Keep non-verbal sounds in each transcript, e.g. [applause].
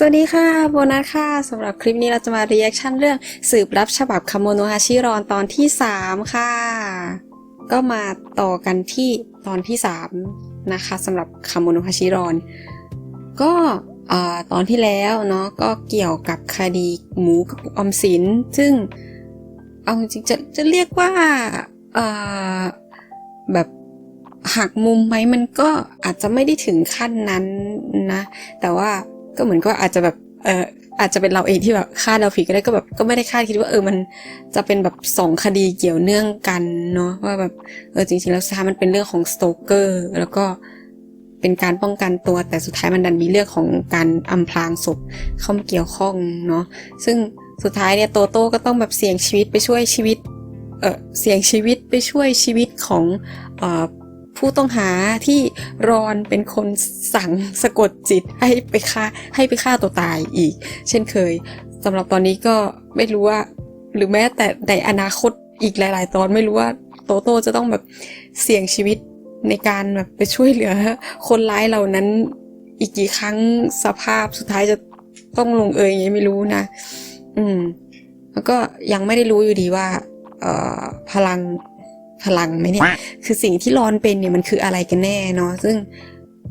สวัสดีค่ะโบนัสค่ะสำหรับคลิปนี้เราจะมาเรีแอคชั่นเรื่องสืบรับฉบับคาโมโนฮาชิรอนตอนที่ 3 ค่ะ ก็มาต่อกันที่ตอนที่ 3 นะคะสำหรับคาโมโนฮาชิรอน ก็อตอนที่แล้วเนาะก็เกี่ยวกับคดีหมูกับออมสิน ซึ่งเอาจริงๆจะจะเรียกว่าแบบหักมุมไหมมันก็อาจจะไม่ได้ถึงขั้นนั้นนะ แต่ว่า ก็เหมือนก็อาจจะแบบเอออาจจะเป็นเราเองที่แบบคาดเราผิดก็ได้ก็แบบก็ไม่ได้คาดคิดว่าเออมันจะเป็นแบบสองคดีเกี่ยวเนื่องกันเนาะว่าแบบเออจริงๆแล้วสุดท้ามันเป็นเรื่องของสโตเกอร์แล้วก็เป็นการป้องกันตัวแต่สุดท้ายมันดันมีเรื่องของการอำพรางศพเข้ามาเกี่ยวข้องเนาะซึ่งสุดท้ายเนี่ยโตโต้ก็ต้องแบบเสี่ยงชีวิตไปช่วยชีวิตเออเสี่ยงชีวิตไปช่วยชีวิตของเออ ผู้ต้องหาที่รอนเป็นคนสั่งสะกดจิตให้ไปฆ่าให้ไปฆ่าตัวตายอีก เช่นเคยสำหรับตอนนี้ก็ไม่รู้ว่า หรือแม้แต่ในอนาคตอีกหลาย ๆ ตอนไม่รู้ว่าโตโต้จะต้องแบบเสี่ยงชีวิตในการแบบไปช่วยเหลือ คนร้ายเหล่านั้นอีกกี่ครั้งสภาพสุดท้ายจะต้องลงเอยยังไงไม่รู้นะ อืม แล้วก็ยังไม่ได้รู้อยู่ดีว่า เอ่อ พลัง พลังไหมเนี่ย คือสิ่งที่รอนเป็นเนี่ยมันคืออะไรกันแน่เนาะ ซึ่ง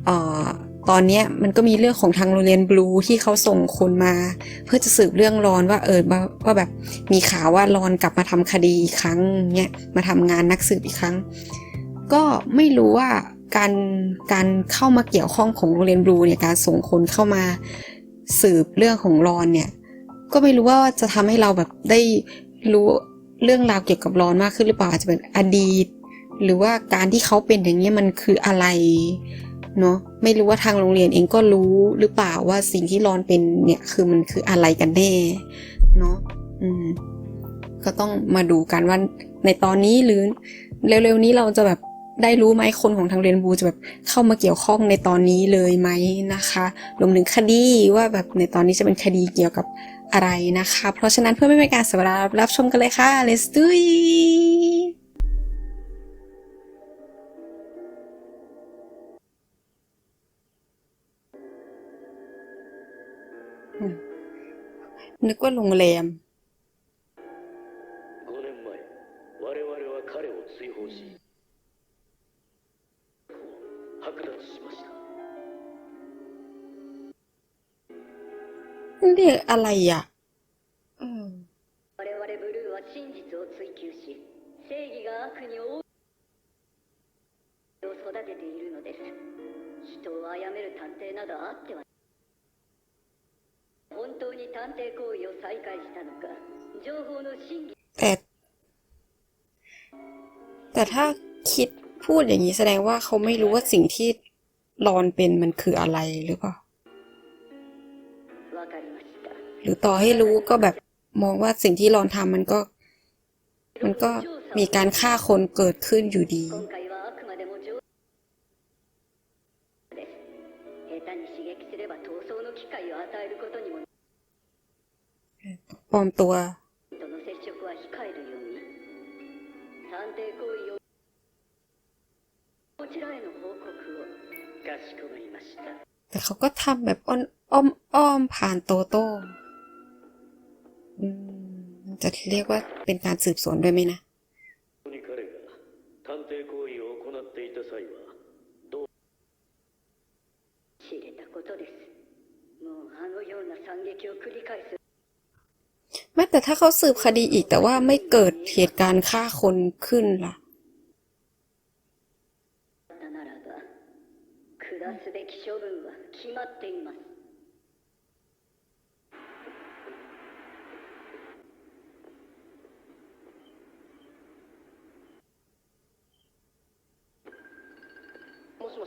เอ่อตอนเนี้ยมันก็มีเรื่องของทางโรงเรียนบลูที่เขาส่งคนมา เพื่อจะสืบเรื่องรอนว่าเออว่าว่าแบบมีข่าวว่ารอนกลับมาทำคดีอีกครั้งเนี่ยมาทำงานนักสืบอีกครั้ง ก็ไม่รู้ว่าการการเข้ามาเกี่ยวข้องของโรงเรียนบลูเนี่ยการส่งคนเข้ามาสืบเรื่องของรอนเนี่ย ก็ไม่รู้ว่าจะทำให้เราแบบได้รู้ เรื่องราวเกี่ยวกับร้อนมากขึ้นหรือเปล่าอาจจะเป็นอดีต หรือว่าการที่เขาเป็นอย่างนี้มันคืออะไรเนาะไม่รู้ว่าทางโรงเรียนเองก็รู้หรือเปล่าว่าสิ่งที่รอนเป็นเนี่ยคือมันคืออะไรกันแน่เนาะอืม ก็ต้องมาดูกันว่าในตอนนี้หรือเร็วๆนี้เราจะแบบได้รู้ไหมคนของทางเรียนบูจะแบบเข้ามาเกี่ยวข้องในตอนนี้เลยไหมนะคะรวมถึงคดีว่าแบบในตอนนี้จะเป็นคดีเกี่ยวกับ อะไรนะคะ เพราะฉะนั้นเพื่อไม่เป็นการเสียเวลารับชมกันเลยค่ะ let's do it นึกว่าโรงแรม อะไรอะแต่แต่ถ้าคิดพูดอย่างนี้แสดงว่าเขาไม่รู้ว่าสิ่งที่รอนเป็นมันคืออะไรหรือเปล่า หรือต่อให้รู้ก็แบบมองว่าสิ่งที่รอนทำมันก็ มันก็มีการฆ่าคนเกิดขึ้นอยู่ดี ปลอมตัว แต่เขาก็ทำแบบอ้อมอ้อมผ่านโตโต้ จะเรียกว่าเป็นการสืบสวนด้วยไหมนะแม้แต่ถ้าเขาสืบคดีอีกแต่ว่าไม่เกิดเหตุการณ์ฆ่าคนขึ้นล่ะ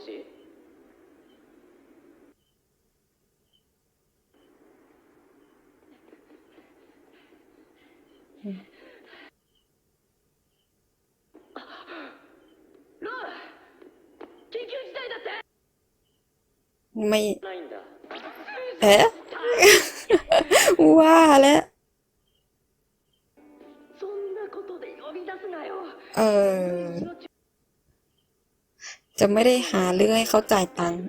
しもしロー緊急事態だって ไม่ ないんだ เอ๊ะ [laughs] ว่าแล้ว そんなことで呼び出すなよ เออ จะไม่ได้หาเรื่องให้เขาจ่ายตังค์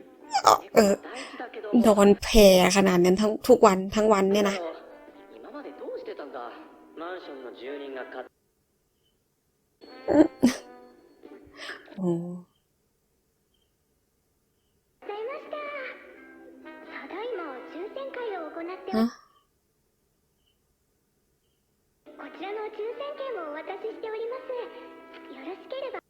อ๋อเออ 大事だけど นอนแผ่ขนาดนั้นทั้งทุกวันทั้งวันเนี่ยนะ 今までどうしてたんだマンションの住人が買っ โอ้ ございましたただいま抽選会を行ってお ฮะ こちらの抽選券をお渡ししておりますよろしければ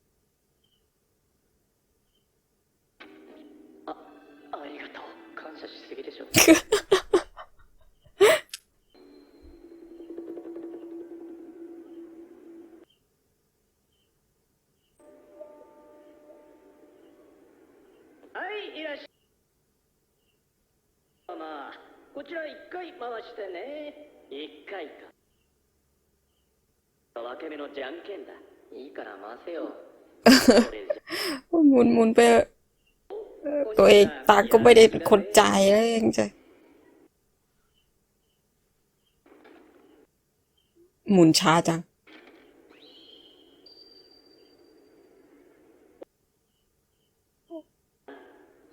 こちら一回回してね一回か分け目のじゃんけんだいいから回せよこれじゃ หมุนหมุนไปเถอะตัวเองตังค์ก็ไม่ได้เป็นคนจ่ายแล้วยังจะหมุนช้าจัง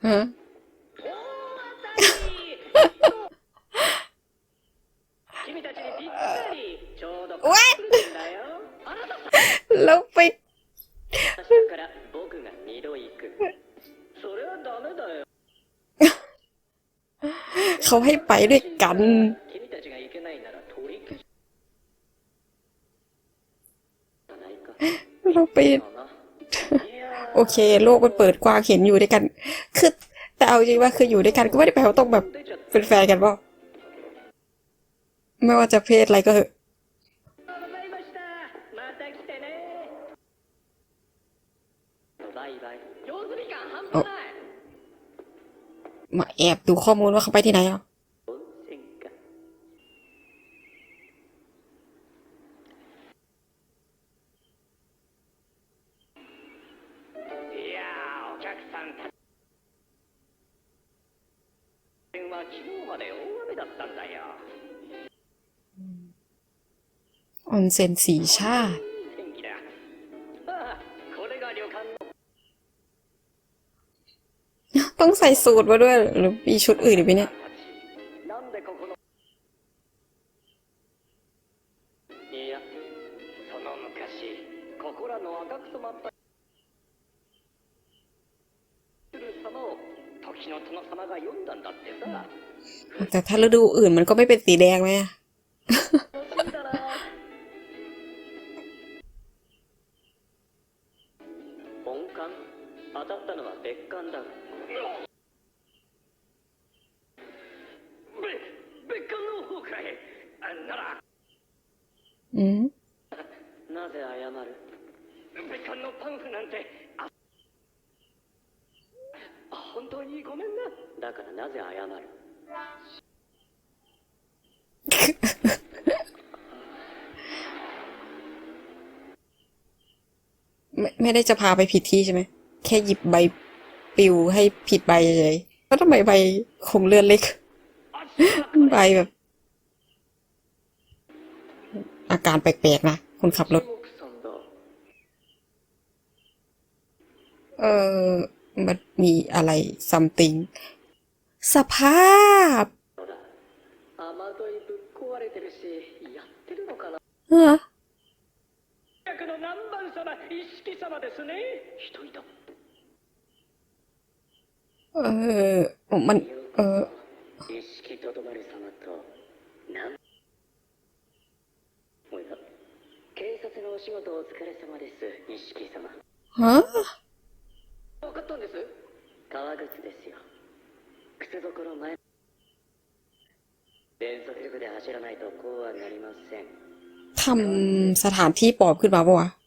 ฮะ ว้นแล้วไปเขาให้ไปด้วยกัน เราไป โอเค โลกมันเปิดกว้างเห็นอยู่ด้วยกัน คือ แต่เอาจริงว่าคืออยู่ด้วยกันก็ไม่ได้แปลว่าต้องแบบเป็นแฟนกันป่ะไม่ว่าจะเพศอะไรก็เถอะ มาแอบดูข้อมูลว่าเขาไปที่ไหนอะออนเซ็นสีชาติ ต้องใส่สูตรมาด้วยหรือมีชุดอื่นหอีกไหมเนี่ยแต่ถ้าฤดูอื่นมันก็ไม่เป็นสีแดงไหม ไม่ได้จะพาไปผิดที่ใช่ไหม แค่หยิบใบปิวให้ผิดใบเฉยก็ทำไงใบใบคงเลือนเล็ก ใบแบบ อาการแปลกๆนะคนขับรถ เออมันมีอะไรซัมติงสภาพฮะ 一色様ですね一人だ เออ มัน เออ 一色とどまり様となんおや警察のお仕事お疲れ様です一色様 ฮะ 分かったんです革靴ですよ靴底前連続で走らないとこうはなりません ทำสถานที่ปลอมขึ้นมาปะวะ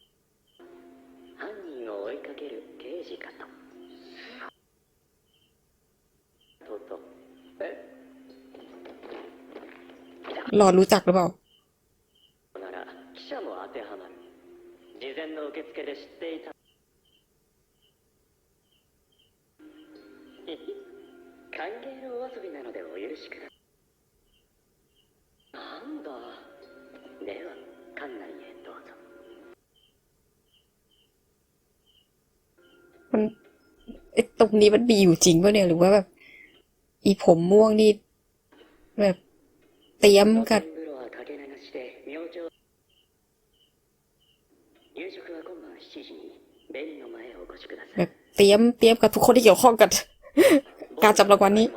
รอรู้จักหรือเปล่า なら記者も当てはまる事前の受付で知っていた歓迎のお遊びなのでお許しくだなんだでは館内へどうぞ มันไอ้ตรงนี้มันมีอยู่จริงป่ะเนี่ย หรือว่าแบบ อีผมม่วงนี่แบบ เตรียมกับแบบเตรียมเตรียมกับทุกคนที่เกี่ยวข้องกับการจับรางวัลนี้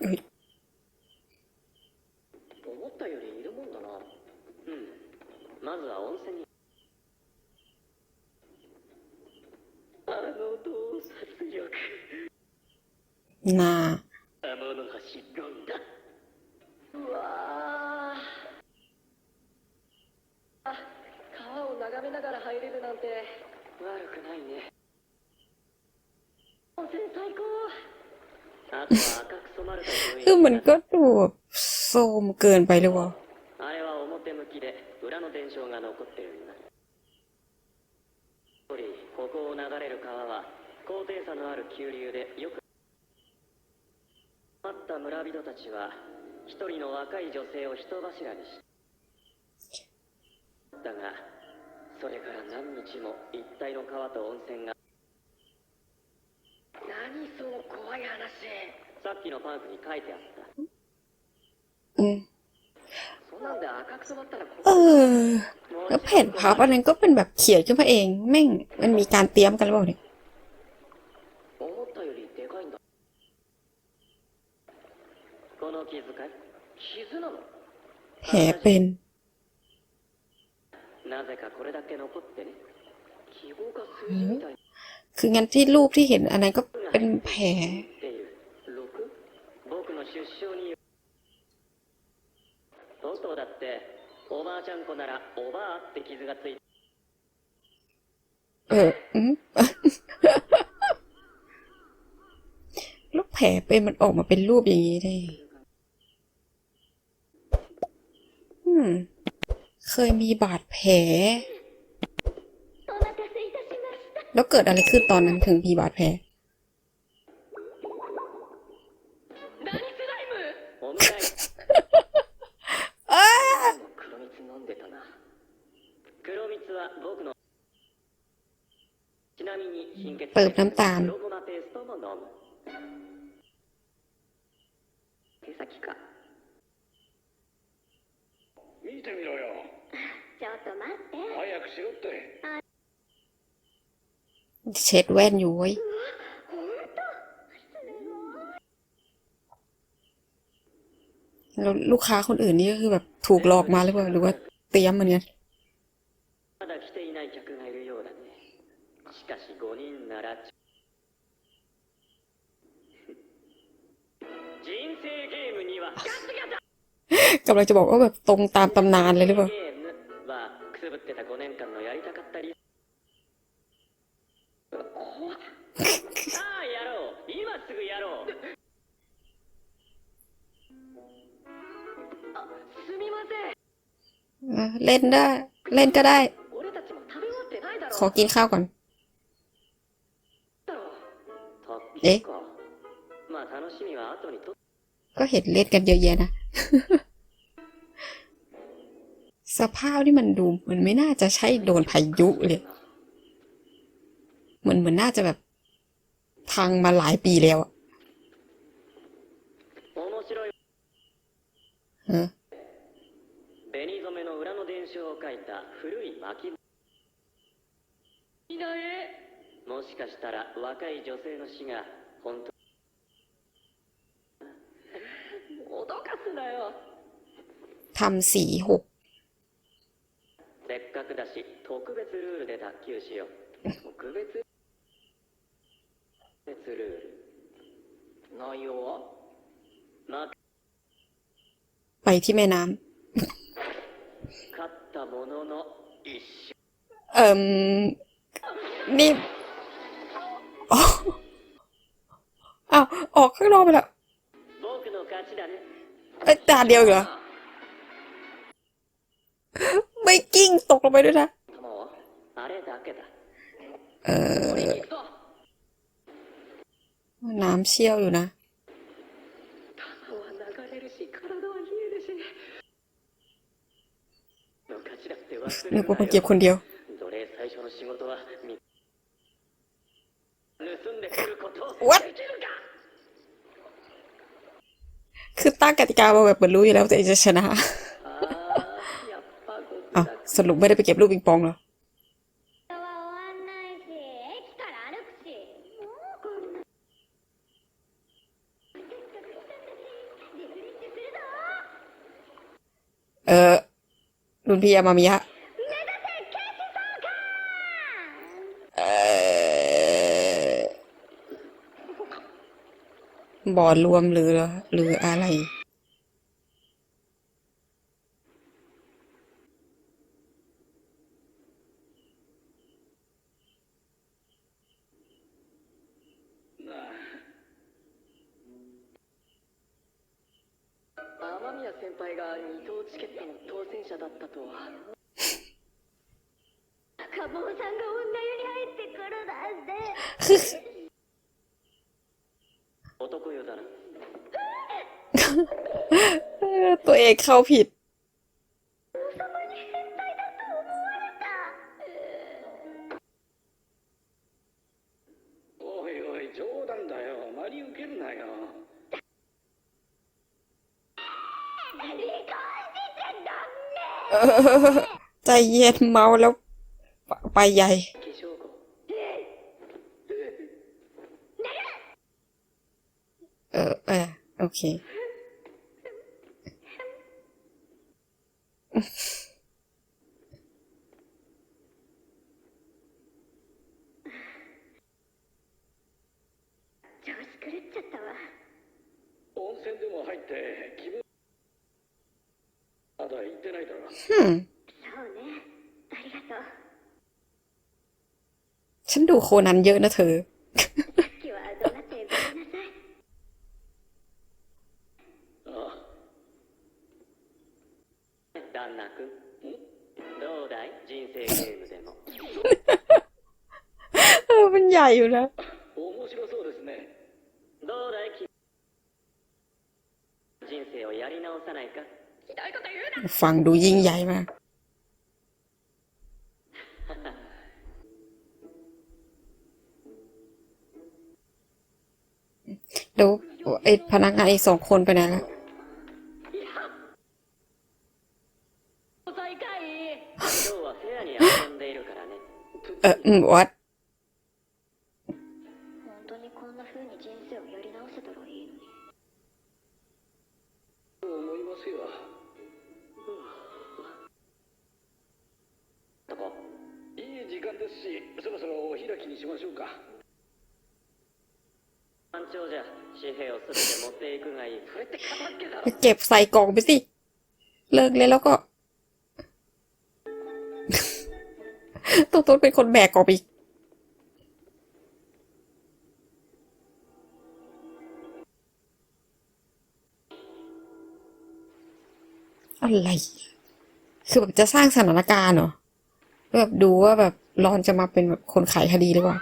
เฮ้ย まずは温泉にあの洞察力 น่า 天の橋ロンだうわーあ川を眺めながら入れるなんて悪くないね温泉最高[laughs] あとは赤く染まると雰囲気 คือมันก็ดูแบบโซมเกินไปเลยวะ あれ 低差のある急流でよくあった村人たちは一人の若い女性を人柱にしだがそれから何日も一帯の川と温泉が何その怖い話さっきのパンフに書いてあった อืม そんなんで赤く染まったら เออ แล้วแผ่นพับอันนั้นก็เป็นแบบเขียนขึ้นมาเอง แม่ง มันมีการเตรียมกันหรือเปล่าเนี่ย แผลเป็นคืองั้นที่รูปที่เห็นอันนั้นก็เป็นแผลเออลูกแผลเป็นมันออกมาเป็นรูปอย่างนี้ได้ เคยมีบาดแผล แล้วเกิดอะไรขึ้นตอนนั้นถึงมีบาดแผลเปิมน้ำตาล เช็ดแว่นอยู่ไว้แล้วลูกค้าคนอื่นนี่ก็คือแบบถูกหลอกมาหรือเปล่าหรือว่าเตรียมเหมืเนกัยกำลังจะบอกว่าแบบตรงตามตำนานเลยหรือเปล่า เล่นได้ เล่นก็ได้ ขอกินข้าวก่อน เอ๊ะ ก็เห็นเล่นกันเยอะแยะนะ สภาพที่มันดูเหมือนไม่น่าจะใช่โดนพายุเลยเหมือนเหมือนน่าจะแบบพังมาหลายปีแล้วอะฮะ 古い巻物いないもしかしたら若い女性の死が本当脅かすなよ ทำสีหก せっかくだし特別ルールで脱臼しよう特別特別ルール内容は負 ไปที่แม่น้ำ 勝ったものの一瞬 เอ่มนี่อ้าวออกข้างนอกไปแล้วไอ้ตาเดียวเหรอ ไม่กิ้งตกลงไปด้วยนะ เออน้ำเชี่ยวอยู่นะ นึกว่ามาเก็บคนเดียวว h คือตั้งกติกามาแบบเปิดรู้อยู่แล้วแต่จะชนะอ้าสรุปไม่ได้ไปเก็บลูกปิงปองเหรอเออรุนพี่ยามามิยะ บอร์ดรวมหรือ หรืออะไร 雨宮先輩が二等チケットの当選者だったとは赤坊さんが女湯に入ってくるなんて ตัวเองเข้าผิด ใจเย็นเมาแล้ว ไปใหญ่เออเออโอเค คนันเยอะนะเธอ เออมันใหญ่อยู่นะฟังดูยิ่งใหญ่มาก อ้พนักงานอีกสองคนไปนะเออวัด ก็บใส่กล่องไปสิ เลิกเลยแล้วก็ตัวต้นเป็นคนแบกกล่องอีกอะไร คือแบบจะสร้างสถานการณ์เหรอแบบดูว่าแบบรอนจะมาเป็นแบบคนขายคดีหรือเปล่า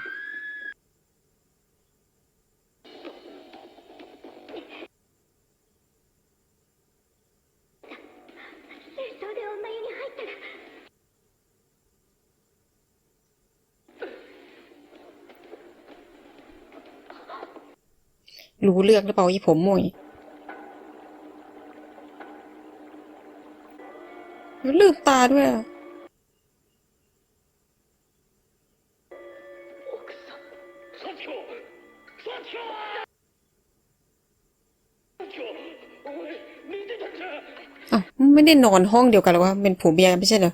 รู้เรื่องหรือเปล่าที่ผมมวยลืมตาด้วยอ้าไม่ได้นอนห้องเดียวกันหรอวะเป็นผัวเมียไม่ใช่เหรอ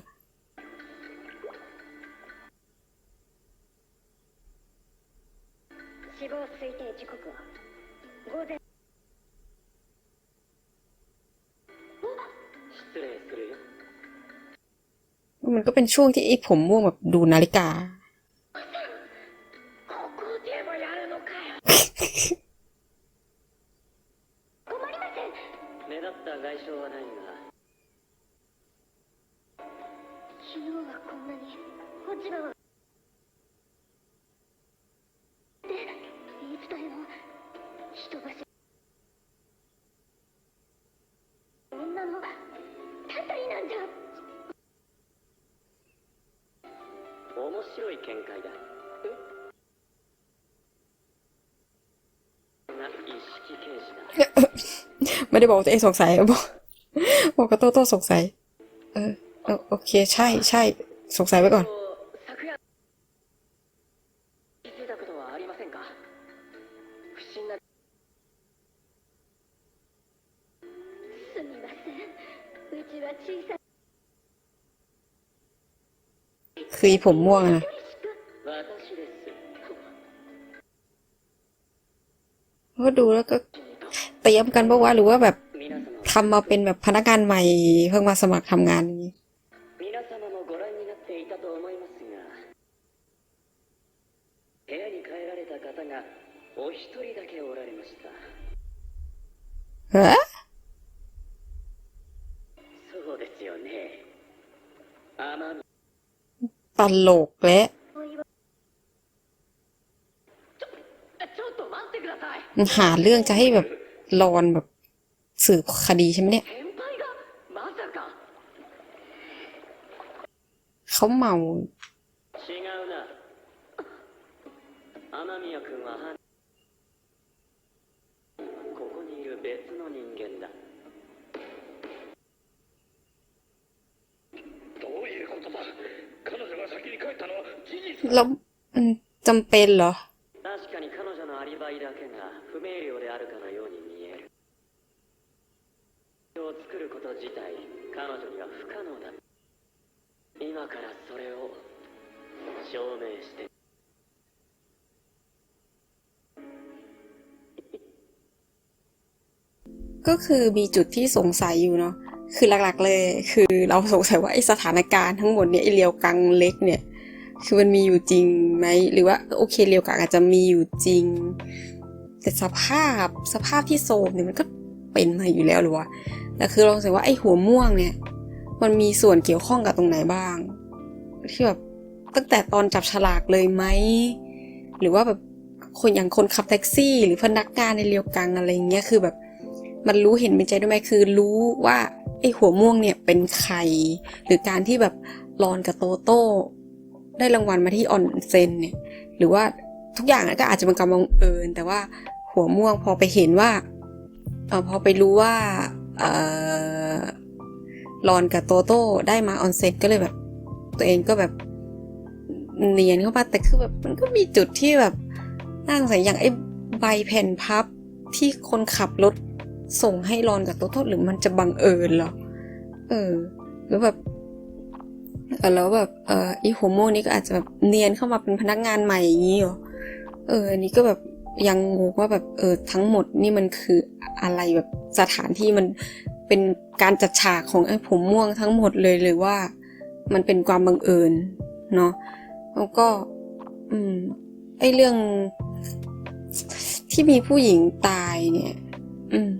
เป็นช่วงที่ไอ้ผมม่วงแบบดูนาฬิกา 解だな一式刑事だ ไม่ได้บอกว่าตัวเองสงสัย บอกบอกกับโตโต้สงสัย เออเออโอเค ใช่ใช่สงสัยไว้ก่อน คือผมม่วงอะนะก็ดูแล้วก็เตรียมกันปะว่าหรือว่าแบบทำมาเป็นแบบพนักงานใหม่เพิ่งมาสมัครทำงานนี้เฮ้ ลกและ หาเรื่องจะให้แบบรอนแบบสืบคดีใช่ไหมเนี่ย เขาเมา แล้วมันจำเป็นเหรอ ก็คือมีจุดที่สงสัยอยู่เนาะคือหลักๆเลย คือเราสงสัยว่าไอสถานการณ์ทั้งหมดเนี่ยไอเลียวกังเล็กเนี่ย คือมันมีอยู่จริงไหมหรือว่าโอเคเรียวกังอาจจะมีอยู่จริง แต่สภาพสภาพที่โซมเนี่ยมันก็เป็นมาอยู่แล้วหรือวะแต่คือเราสงสัยว่าไอ้หัวม่วงเนี่ย มันมีส่วนเกี่ยวข้องกับตรงไหนบ้าง ที่แบบตั้งแต่ตอนจับฉลากเลยไหมหรือว่าแบบคนอย่างคนขับแท็กซี่ หรือพนักงานในเรียวกังอะไรเงี้ยคือแบบ มันรู้เห็นเป็นใจด้วยไหมคือรู้ว่าไอ้หัวม่วงเนี่ยเป็นใคร หรือการที่แบบรอนกับโตโต้ ได้รางวัลมาที่ออนเซนเนี่ยหรือว่าทุกอย่างก็อาจจะเป็นการบังเอิญแต่ว่าหัวม่วงพอไปเห็นว่าเออพอไปรู้ว่าเออรอนกับโตโต้ได้มาออนเซนก็เลยแบบ ตัวเองก็แบบเนียนเข้ามาแต่คือแบบมันก็มีจุดที่แบบน่าสงสัยอย่างไอ้ใบแผ่นพับที่คนขับรถส่งให้รอนกับโตโต้หรือมันจะบังเอิญเหรอเออหรือแบบ แล้วแบบเอออีโฮโมนี่ก็อาจจะแบบเนียนเข้ามาเป็นพนักงานใหม่อย่างนี้หรอเอออันนี้ก็แบบยังงงว่าแบบเออทั้งหมดนี่มันคืออะไรแบบสถานที่มันเป็นการจัดฉากของไอ้ผมม่วงทั้งหมดเลยหรือว่า มันเป็นความบังเอิญเนาะแล้วก็ อืมไอ้เรื่องที่มีผู้หญิงตายเนี่ย อืม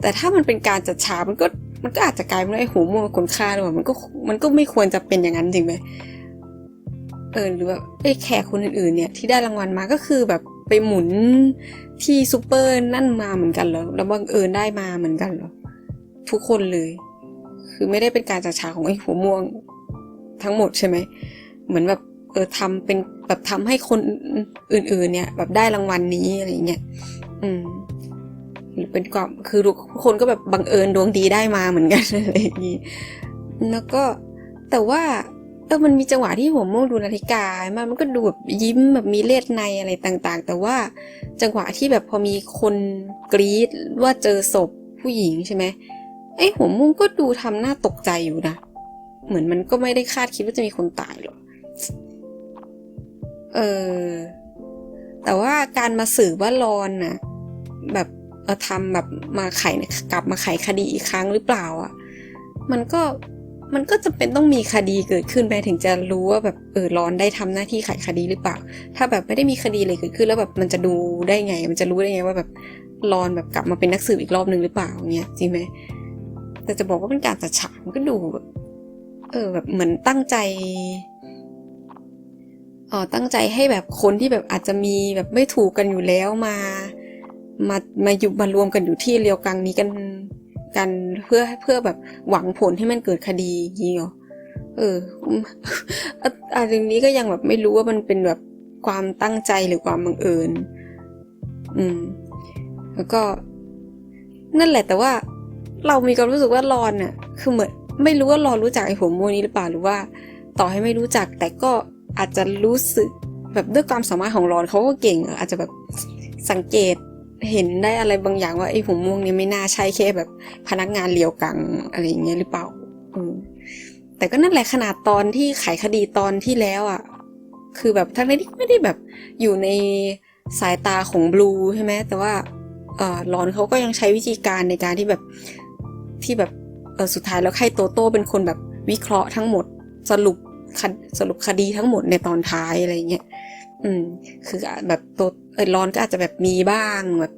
แต่ถ้ามันเป็นการจัดฉากมันก็ มันก็อาจจะกลายเป็นไอ้หูม่วงเป็นคนฆ่าหรือเปล่ามันก็มันก็ไม่ควรจะเป็นอย่างนั้นจริงไหมเออหรือว่าไอ้แขกคนอื่นๆ เนี่ยที่ได้รางวัลมาก็คือแบบไปหมุนที่ซูเปอร์นั่นมาเหมือนกันเหรอแล้วบังเอิญได้มาเหมือนกันเหรอทุกคนเลย คือไม่ได้เป็นการจัดฉากของไอ้หัวม่วงทั้งหมดใช่ไหมเหมือนแบบเออทำเป็นแบบทำให้คนอื่น ๆ เนี่ย แบบได้รางวัลนี้อะไรเงี้ยอืม เป็นความคือทุกคนก็แบบบังเอิญดวงดีได้มาเหมือนกันอะไรอย่างนี้แล้วก็แต่ว่าเออมันมีจังหวะที่หัวโมงดูนาฬิกา มันมันก็ดูแบบยิ้มแบบมีเลดในอะไรต่างๆ แต่ว่าจังหวะที่แบบพอมีคนกรี๊ดว่าเจอศพผู้หญิงใช่ไหมไอ้หัวม่วงก็ดูทำหน้าตกใจอยู่นะ เหมือนมันก็ไม่ได้คาดคิดว่าจะมีคนตายหรอกเออแต่ว่าการมาสืบว่ารอนน่ะ แบบ เออทำแบบมาไขกลับมาไขคดีอีกครั้งหรือเปล่าอะมันก็มันก็จะเป็นต้องมีคดีเกิดขึ้นไปถึงจะรู้ว่าแบบเออร้อนได้ทำหน้าที่ไขคดีหรือเปล่า ถ้าแบบไม่ได้มีคดีอะไรเกิดขึ้น แล้วแบบมันจะดูได้ไง มันจะรู้ได้ไงว่าแบบรอนแบบกลับมาเป็นนักสืบอีกรอบหนึ่งหรือเปล่าเงี้ยจริงไหมแต่จะบอกว่าเป็นการจัดฉากมันก็ดูแบบเออแบบเหมือนตั้งใจเออตั้งใจให้แบบคนที่แบบอาจจะมีแบบไม่ถูกกันอยู่แล้วมา มามาอยู่มารวมกันอยู่ที่เรียวกังนี้กันกันเพื่อเพื่อแบบหวังผลให้มันเกิดคดีอย่างนี้เหรอเอออันนี้ก็ยังแบบไม่รู้ว่ามันเป็นแบบความตั้งใจหรือความบังเอิญ อืม แล้วก็ นั่นแหละแต่ว่าเรามีความรู้สึกว่ารอนน่ะคือเหมือนไม่รู้ว่ารอนรู้จักไอ้หัวม่วนี้หรือเปล่าหรือว่า ต่อให้ไม่รู้จัก แต่ก็อาจจะรู้สึกแบบด้วยความสามารถของรอนเขาก็เก่งอาจจะแบบสังเกต เห็นได้อะไรบางอย่างว่าไอ้หัวม่วงนี้ไม่น่าใช่แค่แบบ พนักงานเลียวกังอะไรอย่างเงี้ยหรือเปล่าแต่ก็นั่นแหละขนาดตอนที่ไขคดีตอนที่แล้วอะ คือแบบทั้งที่ไม่ได้แบบอยู่ในสายตาของบลูใช่ไหมแต่ว่าเออรอนเขาก็ยังใช้วิธีการในการที่แบบที่แบบเออสุดท้ายแล้วไข่โตโต้เป็นคนแบบวิเคราะห์ทั้งหมดสรุปคดสรุปคดีทั้งหมดในตอนท้ายอะไรเงี้ย อืม คือแบบตัวเออรอนก็อาจจะแบบมีบ้างแบบ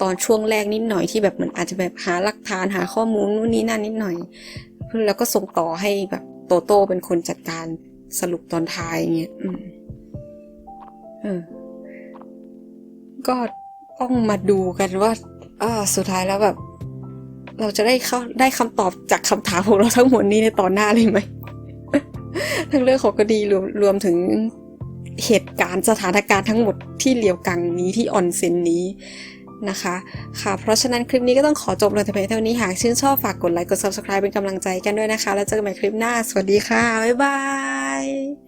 ตอนช่วงแรกนิดหน่อยที่แบบเหมือนอาจจะแบบหาหลักฐานหาข้อมูลนู่นนี่นั่นนิดหน่อย แล้วก็ส่งต่อให้แบบโตโต้เป็นคนจัดการสรุปตอนท้ายเงี้ยอืมเออก็ต้องมาดูกันว่าอ่าสุดท้ายแล้วแบบ เราจะได้เข้าได้คำตอบจากคำถามของเราทั้งหมดนี้ในตอนหน้าเลยไหมทั้งเรื่องของคดีรวมรวมถึง เหตุการณ์สถานการณ์ทั้งหมดที่เหลียวกังนี้ที่ออนเซ็นนี้นะคะ ค่ะ เพราะฉะนั้นคลิปนี้ก็ต้องขอจบลงแต่เพียงเท่านี้หากชื่นชอบฝากกดไลค์กด subscribe เป็นกำลังใจกันด้วยนะคะ แล้วเจอกันใหม่คลิปหน้า สวัสดีค่ะ บ๊ายบาย